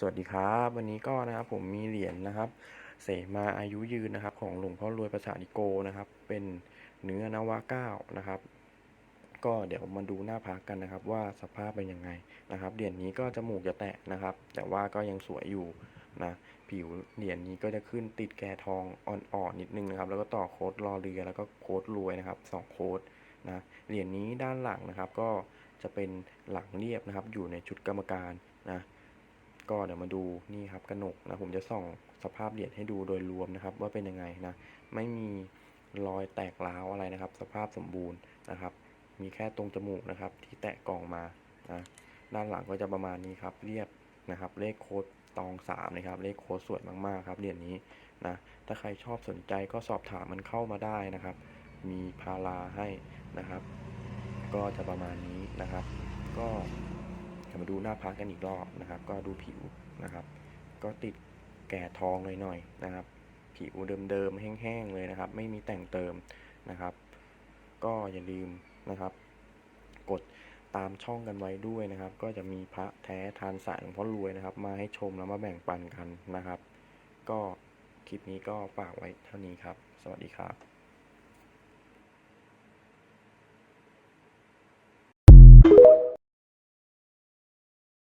สวัสดีครับ วันนี้ก็นะครับผมมีเหรียญนะครับ เสมาอายุยืนนะครับ ของหลวงพ่อรวยประสานิโกนะครับ เป็นเนื้อนวะเก้านะครับ ก็เดี๋ยวมาดูหน้าพักกันนะครับ ว่าสภาพเป็นยังไงนะครับเหรียญนี้ก็จมูกจะแตะนะครับ แต่ว่าก็ยังสวยอยู่นะผิวเหรียญนี้ก็จะขึ้นติดแกะทองอ่อนๆนิดนึงนะครับ แล้วก็ต่อโค้ดรอเรือแล้วก็โค้ดรวยนะครับสองโค้ดนะเหรียญนี้ด้านหลังนะครับ ก็จะเป็นหลังเรียบนะครับ อยู่ในชุดกรรมการนะ ก็เดี๋ยวมาดูนี่ครับกระหนกนะผมจะส่องสภาพเหรียญให้ดูโดยรวมนะครับ ว่าเป็นยังไงนะไม่มีรอยแตกร้าวอะไรนะครับ สภาพสมบูรณ์นะครับ มีแค่ตรงจมูกนะครับ ที่แตะกล่องมานะด้านหลังก็จะประมาณนี้ครับ เรียบนะครับ เลขโค้ดตองสามนะครับ เลขโค้ดสวยมากๆครับเหรียญนี้นะถ้าใครชอบสนใจก็สอบถามมันเข้ามาได้นะครับ มีพาราให้นะครับ ก็จะประมาณนี้นะครับ ก็ จะมาดูหน้าพักกันอีกรอบนะครับ ก็ดูผิวนะครับ ก็ติดแก่ทองหน่อยๆนะครับ ผิวเดิมๆแห้งๆเลยนะครับ ไม่มีแต่งเติมนะครับ ก็อย่าลืมนะครับ กดตามช่องกันไว้ด้วยนะครับ ก็จะมีพระแท้ทานสายหลวงพ่อรวยนะครับ มาให้ชมแล้วมาแบ่งปันกันนะครับ ก็คลิปนี้ก็ฝากไว้เท่านี้ครับ สวัสดีครับ